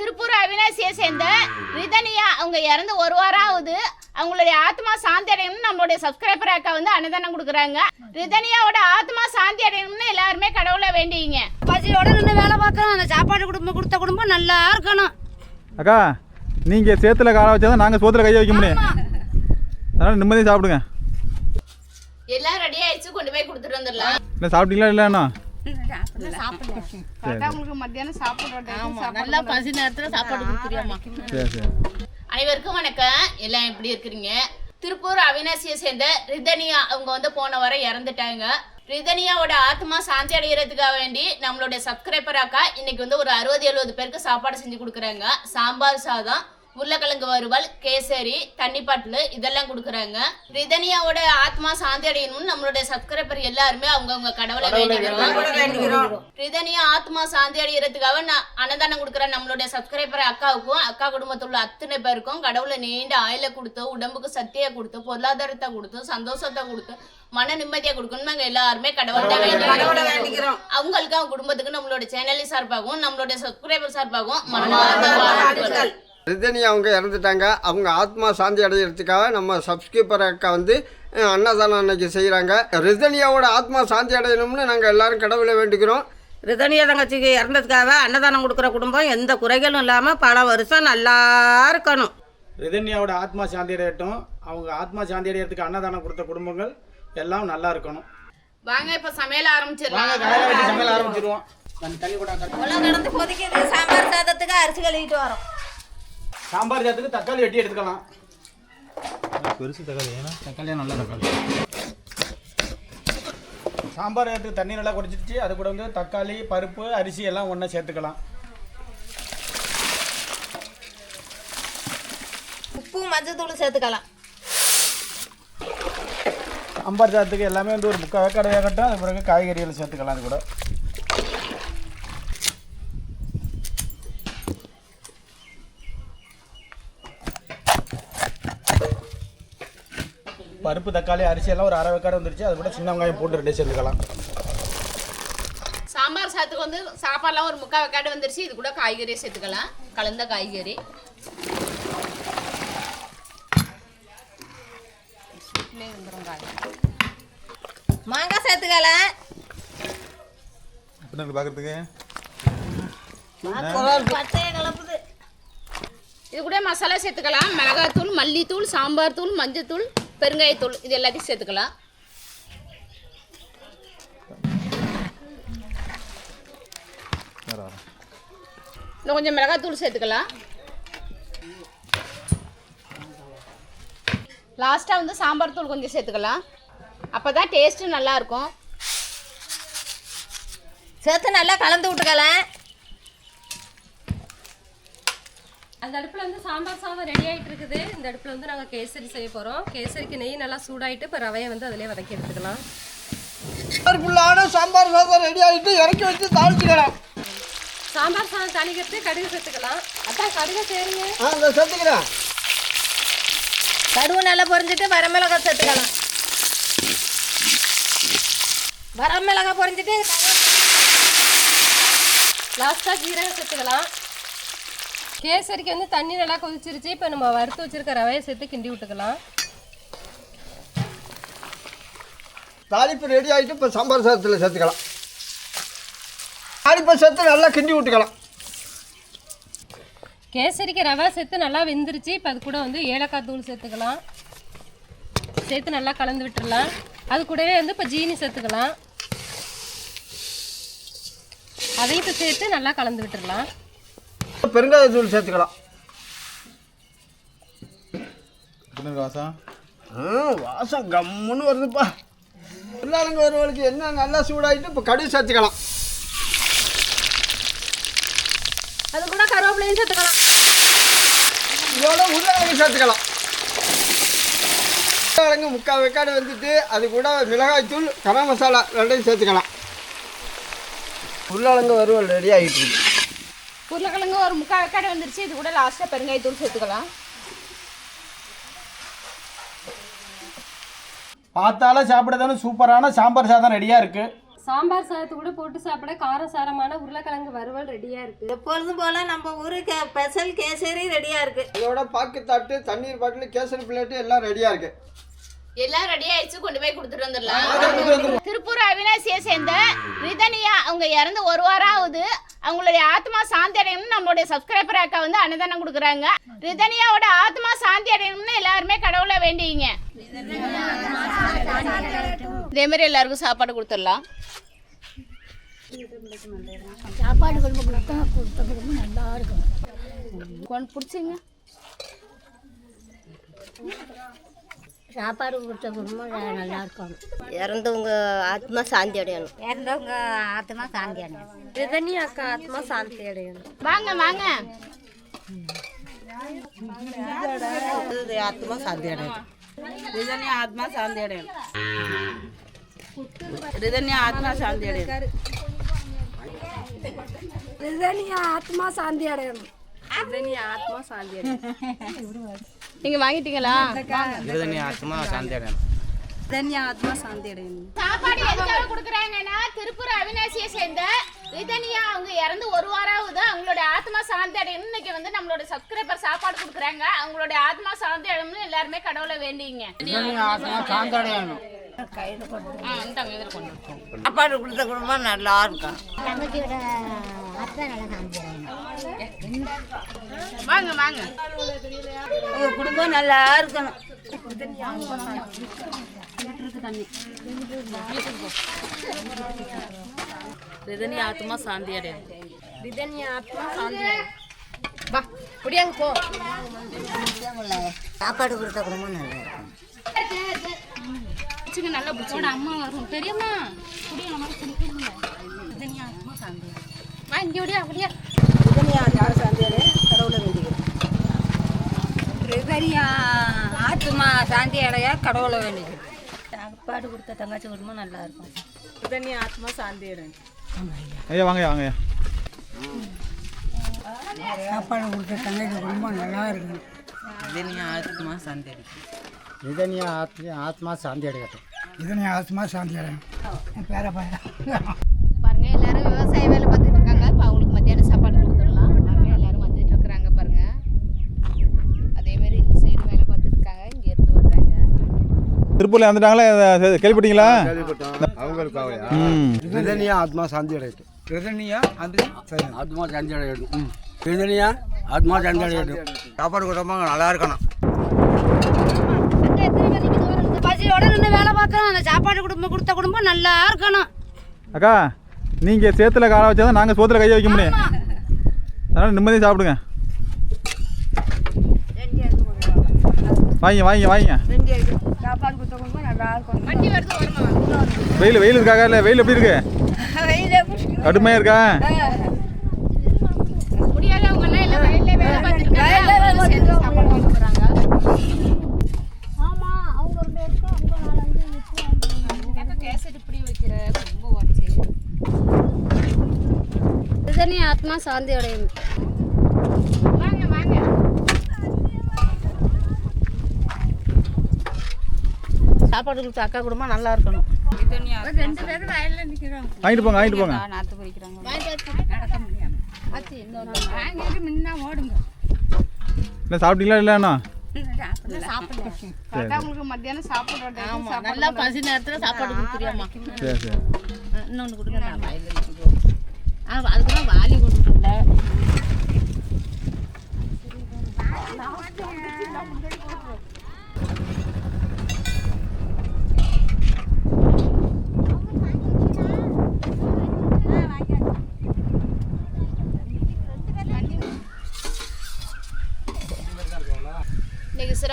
திருப்பூர் அவினாசியை சேர்ந்த ரிதனியா அவங்க இறந்து ஒரு வாரம் ஆகுது. அவங்களுடைய ஆத்மா சாந்தி அடையணும்னு நம்மளுடைய சப்ஸ்கிரைபர் அக்கா வந்து அன்னதானம் கொடுக்குறாங்க. ரிதனியாவோட ஆத்மா சாந்தி அடையணும்னு எல்லாருமே கடவுளை வேண்டிங்க பசியோட நின்று வேலை பார்க்கணும். அந்த சாப்பாடு குடும்பம் கொடுத்த குடும்பம் நல்லா இருக்கணும். அக்கா நீங்கள் சேத்துல காலை வச்சா தான் நாங்கள் சோத்துல கையை வைக்க முடியும். அதனால் நிம்மதியாக சாப்பிடுங்க. எல்லாம் ரெடி ஆயிடுச்சு கொண்டு போய் கொடுத்துட்டு வந்துடலாம். இல்லை சாப்பிட்டீங்களா இல்லைண்ணா அனைவருக்கும் வணக்கம். எல்லாம் எப்படி இருக்கிறீங்க? திருப்பூர் அவினாசியை சேர்ந்த ரிதனியா அவங்க வந்து போன வாரம் இறந்துட்டாங்க. ரிதனியாவோட ஆத்மா சாந்தி அடைகிறதுக்காக வேண்டி நம்மளுடைய சப்ஸ்கிரைபர் அக்கா இன்னைக்கு வந்து ஒரு அறுபது எழுபது பேருக்கு சாப்பாடு செஞ்சு கொடுக்குறாங்க. சாம்பார் சாதம் உருளைக்கிழங்கு வறுவல் கேசரி தண்ணி பாட்டில் இதெல்லாம் கொடுக்குறாங்க. ரிதனியாவோட ஆத்மா சாந்தி அடையணும்னு நம்மளுடைய சப்ஸ்கிரைபர் எல்லாருமே அவங்கவுங்க கடவுளை வேண்டிக்கிறோம். ரிதனியா ஆத்மா சாந்தி அடைகிறதுக்காக நான் அன்னதானம் கொடுக்குற நம்மளுடைய சப்ஸ்கிரைபர் அக்காவுக்கும் அக்கா குடும்பத்தில் உள்ள அத்தனை பேருக்கும் கடவுளை நீண்ட ஆயில கொடுத்து உடம்புக்கு சக்தியை கொடுத்து பொருளாதாரத்தை கொடுத்து சந்தோஷத்தை கொடுத்து மன நிம்மதியை கொடுக்கணும் நாங்க எல்லாருமே கடவுளை வேண்டிக்கிறோம். அவங்களுக்கு அவங்க குடும்பத்துக்கு நம்மளோட சேனலி சார்பாகவும் நம்மளுடைய சப்ஸ்கிரைபர் சார்பாகவும் மனமார்ந்த வாழ்த்துக்கள். ரிதனி அவங்க இறந்துட்டாங்க. அவங்க ஆத்மா சாந்தி அடைகிறதுக்காக நம்ம சப்ஸ்கிரைபர் அக்கா வந்து அன்னதானம் அன்னைக்கு செய்கிறாங்க ரிதனியாவோட ஆத்மா சாந்தி அடையணும்னு நாங்கள் எல்லாரும் கடவுளை வேண்டிக்கிறோம் ரிதனிய தங்கச்சிக்கு இறந்ததுக்காக அன்னதானம் கொடுக்குற குடும்பம் எந்த குறைகளும் இல்லாமல் பல வருஷம் நல்லா இருக்கணும். ரிதன்யாவோட ஆத்மா சாந்தி அடையட்டும். அவங்க ஆத்மா சாந்தி அடையறதுக்கு அன்னதானம் கொடுத்த குடும்பங்கள் எல்லாம் நல்லா இருக்கணும். வாங்க இப்ப சமையல் வாங்க ஆரம்பிச்சிடலாம் சமையல் ஆரம்பிச்சிருவோம் கடந்து கொதிக்குது. சாம்பார் சாதத்துக்கு அரிசி கழுவிட்டு வரோம். சாம்பார் சாத்துக்கு தக்காளி வெட்டி எடுத்துக்கலாம். பெருசு தக்காளி ஏன்னா? தக்காளியாக நல்ல தக்காளி சாம்பார் எடுத்து தண்ணி நல்லா குடிச்சிருச்சு அது கூட வந்து தக்காளி பருப்பு அரிசி எல்லாம் ஒன்றா சேர்த்துக்கலாம். உப்பு மஞ்சள் தூள் சேர்த்துக்கலாம். சாம்பார் சாதத்துக்கு எல்லாமே வந்து ஒரு முக்கால் வேக்காடு வேகட்டும் அது பிறகு காய்கறிகள் சேர்த்துக்கலாம் அது கூட. பருப்பு தக்காளி அரிசி எல்லாம் ஒரு அரை வேக்காடு வந்துருச்சு. அது கூட சின்ன வெங்காயம் போட்டு ரெண்டு சேர்த்துக்கலாம். சாம்பார் சாத்துக்கு வந்து சாப்பாடுலாம் ஒரு முக்கால் வெக்காடு வந்துருச்சு. இது கூட காய்கறியை சேர்த்துக்கலாம். கலந்த காய்கறி. மாங்காய் சேர்த்துக்கலாம் எப்படி பார்க்குறதுக்கு இது கூட மசாலா சேர்த்துக்கலாம். மிளகாத்தூள் மல்லித்தூள் சாம்பார் தூள் மஞ்சத்தூள். பெருங்காயத்தூள் இது எல்லாத்தையும் சேர்த்துக்கலாம். இன்னும் கொஞ்சம் மிளகாத்தூள் சேர்த்துக்கலாம். லாஸ்ட்டாக வந்து சாம்பார் தூள் கொஞ்சம் சேர்த்துக்கலாம். அப்போ தான் டேஸ்ட்டு நல்லாயிருக்கும் சேர்த்து நல்லா கலந்து விட்டுக்கலாம் அந்த அடுப்பில் வந்து சாம்பார் சாதம் ரெடி ஆகிட்டு இருக்குது இந்த அடுப்பில் வந்து நாங்கள் கேசரி செய்ய போகிறோம் கேசரிக்கு நெய் நல்லா சூடாயிட்டு இப்போ ரவையை வந்து அதிலே வதக்கி எடுத்துக்கலாம். ஃபுல்லான சாம்பார் சாதம் ரெடி ஆகிட்டு இறக்கி வச்சு தாளிச்சுக்கலாம். சாம்பார் சாதம் தாளிக்கிறது கடுகு சேர்த்துக்கலாம். அதான் கடுகு சேருங்க. ஆ இந்த சேர்த்துக்கிறேன். கடுகு நல்லா பொரிஞ்சிட்டு வரமிளகாய் சேர்த்துக்கலாம். வரமிளகாய் பொரிஞ்சிட்டு லாஸ்ட்டாக ஜீரகம் சேர்த்துக்கலாம். கேசரிக்கு வந்து தண்ணி நல்லா கொதிச்சிருச்சு. இப்போ நம்ம வறுத்து வச்சிருக்க ரவையை சேர்த்து கிண்டி விட்டுக்கலாம். தாளிப்பு ரெடி ஆகிட்டு இப்போ சாம்பார் சாதத்தில் சேர்த்துக்கலாம். தாளிப்பை சேர்த்து நல்லா கிண்டி விட்டுக்கலாம். கேசரிக்கு ரவை சேர்த்து நல்லா வெந்துருச்சு. இப்போ அது கூட வந்து ஏலக்காய் தூள் சேர்த்துக்கலாம். சேர்த்து நல்லா கலந்து விட்டுறலாம் அது கூடவே வந்து இப்போ ஜீனி சேர்த்துக்கலாம். அதையும் இப்போ சேர்த்து நல்லா கலந்து விட்டுறலாம் பெருங்காயத்தூள் சேர்த்துக்கலாம். வாசம்? வாசம் கம்முன்னு வருதுப்பா. எல்லாருங்க ஒருவளுக்கு என்ன நல்லா சூடாகிட்டு இப்போ கடுகு சேர்த்துக்கலாம். அது கூட கருவேப்பிலையும் சேர்த்துக்கலாம். இதோட உருளைக்கிழங்கு சேர்த்துக்கலாம். உருளைக்கிழங்கு முக்கால் வெக்காடு வந்துட்டு அது கூட மிளகாய்த்தூள் கரம் மசாலா ரெண்டையும் சேர்த்துக்கலாம். உருளைக்கிழங்கு வறுவல் ரெடி ஆகிட்டு இருக்கு. உருளைக்கிழங்கு ஒரு முக்கால் வெக்காடு வந்துருச்சு. இது கூட லாஸ்ட்டாக பெருங்காயத்தூள் சேர்த்துக்கலாம். பார்த்தாலும் சாப்பிட தானே சூப்பரான சாம்பார் சாதம் ரெடியாக இருக்குது சாம்பார் சாதத்து கூட போட்டு சாப்பிட காரசாரமான உருளைக்கிழங்கு வறுவல் ரெடியா இருக்கு. எப்பொழுதும் போல நம்ம ஊருக்கு ஸ்பெஷல் கேசரி ரெடியாக இருக்கு. இதோட பாக்கு தாட்டு தண்ணீர் பாட்டில் கேசரி பிளேட்டு எல்லாம் ரெடியாக இருக்குது எல்லாம் ரெடி ஆயிடுச்சு கொண்டு போய் கொடுத்துட்டு வந்துடலாம். திருப்பூர் அவினாசியை சேர்ந்த ரிதனியா அவங்க இறந்து ஒரு வாரம் ஆகுது. அவங்களுடைய ஆத்மா சாந்தி அடையணும்னு நம்மளுடைய சப்ஸ்கிரைபர் அக்கா வந்து அன்னதானம் கொடுக்குறாங்க. ரிதனியாவோட ஆத்மா சாந்தி அடையணும்னு எல்லாருமே கடவுளை வேண்டிங்க. இதே மாதிரி எல்லாருக்கும் சாப்பாடு கொடுத்துடலாம். சாப்பாடு குடும்பம் கொடுத்தா கொடுத்த குடும்பம் நல்லா இருக்கும். கொண்டு பிடிச்சிங்க. சாப்பாடு கொடுத்த குடும்பம் நல்லா இருக்கும் இறந்தவங்க ஆத்மா சாந்தி அடையணும். இறந்தவங்க ஆத்மா சாந்தியான ரிதனி அக்கா ஆத்மா சாந்தி அடையணும். வாங்க வாங்க. ஆத்மா சாந்தி அடையணும். ரிதன்யா ஆத்மா சாந்தி அடையணும். ரிதன்யா ஆத்மா சாந்தி அடையணும். நீங்க வாங்கிட்டீங்களா? சாப்பாடு எதுக்காக கொடுக்குறாங்கன்னா திருப்பூர் அவினாசியை சேர்ந்த ரிதனியா அவங்க இறந்து ஒரு வாரம் ஆகுது அவங்களோட ஆத்மா சாந்தி அடையணும் இன்னைக்கு வந்து நம்மளோட சப்ஸ்கிரைபர் சாப்பாடு கொடுக்குறாங்க. அவங்களோட ஆத்மா சாந்தி அடையணும்னு எல்லாருமே கடவுளை வேண்டிங்க. ஆ, இந்தாங்க, இதுல கொண்டு வாங்க. சாப்பாடு கொடுத்த குடும்பம் நல்லா இருக்கும் வாங்க வாங்க. உங்க குடும்பம் நல்லா இருக்கணும். ரிதனி ஆத்மா சாந்தி ரிதனி ஆத்மா சாந்தி வா புடியாங்க போ. சாப்பாடு கொடுத்த குடும்பம் நல்லா இருக்கும். நல்லா. அம்மா வரும். பெரியம்மா புடியா நம்ம குடிக்கணும் இங்க ஓடியா ஓடியா. ரிதனியா ஆத்மா சாந்தி அடைய கடவுளை வேண்டிக்கிறேன் சாப்பாடு கொடுத்த தங்கச்சி குடும்பம் நல்லா இருக்கும் ரிதனி ஆத்மா சாந்தி அடையணும் ஐயா. வாங்கய்யா வாங்கய்யா சாப்பாடு கொடுத்த தங்கச்சி குடும்பம் நல்லா இருக்கும் ரிதனி ஆத்மா சாந்தி அடையணும் இதனியா ஆத்மா ஆத்மா சாந்தி அடையட்டும் இதனை ஆத்மா சாந்தி அடையும் பேர. பையன் பாருங்க எல்லாரும் விவசாய வேலை பார்த்துட்டு இருக்காங்க இப்போ அவங்களுக்கு மத்தியானம் சாப்பாடு கொடுத்துடலாம் பாருங்க எல்லாரும் வந்துட்டு இருக்கிறாங்க பாருங்க அதே மாதிரி இந்த சைடு வேலை பார்த்துட்டு இருக்காங்க இங்க இருந்து வர்றாங்க திருப்பூர்ல இறந்துட்டாங்களே? கேள்விப்பட்டீங்களா? அவங்களுக்காக ஆத்மா சாந்தி அடையட்டும் ரிதனியா அது ஆத்மா சாந்தி அடையட்டும். ரிதனியா ஆத்மா சாந்தி அடையட்டும். சாப்பாடு கொடுத்தவங்க நல்லா இருக்கணும் பசியோட நின்று வேலை பார்க்கணும் அந்த சாப்பாடு குடும்பம் கொடுத்த குடும்பம் நல்லா இருக்கணும். அக்கா நீங்கள் சேத்துல காலை வச்சா தான் நாங்கள் சோத்துல கையை வைக்க முடியும். அதனால் நிம்மதியாக சாப்பிடுங்க. வாங்க வாங்க வாங்க. சாப்பாடு கொடுத்தவங்க நல்லா இருக்கும் வண்டி வருது ஓரமா வெயில் வெயில் இருக்காக்கா இல்லை? வெயில் எப்படி இருக்கு? வெயில் கடுமையாக இருக்கா முடியாதவங்க எல்லாம் எல்லாம் வயல்ல வேலை பார்த்துட்டு இருக்காங்க அவங்களும் சேர்ந்து சாப்பாடு வாங்க போறாங்க கேசட் இப்படி வைக்கிற ரொம்ப உடச்சி ரிதனி ஆத்மா சாந்தி அடையும் வாங்க வாங்க சாப்பாடு கொடுத்த அக்கா குடும்பம் நல்லா இருக்கணும். வாங்கிட்டு போங்க வாங்கிட்டு போங்க. இல்லை சாப்பிட்டீங்களா இல்லைண்ணா சரி. உங்களுக்கு மத்தியானம் சாப்பிடுற ஆமா நல்லா பசி நேரத்துல சாப்பாடு கொடுக்குறியாம்மா சரி சரி. இன்னொன்று கொடுங்க நான் வயலில் அதுக்குலாம் வாலி கொடுத்துருல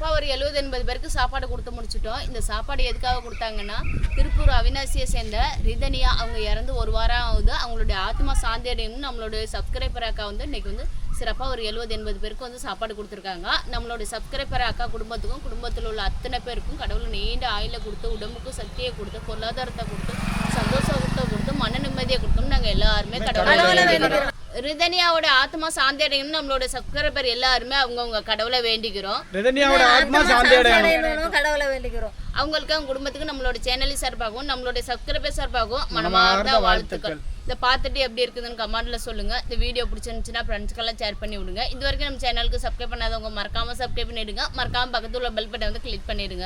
சிறப்பாக ஒரு எழுபது எண்பது பேருக்கு சாப்பாடு கொடுத்து முடிச்சிட்டோம். இந்த சாப்பாடு எதுக்காக கொடுத்தாங்கன்னா திருப்பூர் அவினாசியை சேர்ந்த ரிதனியா அவங்க இறந்து ஒரு வாரம் ஆகுது. அவங்களுடைய ஆத்மா சாந்தி அடையணும்னு நம்மளுடைய சப்ஸ்கிரைபர் அக்கா வந்து இன்னைக்கு வந்து சிறப்பாக ஒரு எழுபது எண்பது பேருக்கு வந்து சாப்பாடு கொடுத்துருக்காங்க. நம்மளுடைய சப்ஸ்கிரைபர் அக்கா குடும்பத்துக்கும் குடும்பத்தில் உள்ள அத்தனை பேருக்கும் கடவுள் நீண்ட ஆயில கொடுத்து உடம்புக்கும் சக்தியை கொடுத்து பொருளாதாரத்தை கொடுத்து சந்தோஷத்தை கொடுத்து மன நிம்மதியை கொடுத்தோம்னு நாங்கள் எல்லாருமே கடவுளை. ரிதனியாவோட ஆத்மா சாந்தி அடையணும்னு நம்மளோட சப்ஸ்கிரைபர் எல்லாருமே அவங்கவுங்க கடவுளை வேண்டிக்கிறோம் ரிதன்யாவோட ஆத்மா சாந்தி அடையணும் கடவுளை வேண்டிக்கிறோம் அவங்களுக்கு அவங்க குடும்பத்துக்கு நம்மளோட சேனலி சார்பாகவும் நம்மளோட சப்ஸ்கிரைபர் சார்பாகவும் மனமார்ந்த வாழ்த்துக்கள். இதை பார்த்துட்டு எப்படி இருக்குதுன்னு கமெண்ட்ல சொல்லுங்க. இந்த வீடியோ பிடிச்சிருந்துச்சுன்னா ஃப்ரெண்ட்ஸ்க்கெல்லாம் ஷேர் பண்ணி விடுங்க. இது வரைக்கும் நம்ம சேனலுக்கு சப்ஸ்கிரைப் பண்ணாதவங்க மறக்காம சப்ஸ்கிரைப் பண்ணிடுங்க. மறக்காம பக்கத்துல உள்ள பெல் பட்டனை வந்து கிளிக் பண்ணிடுங்க.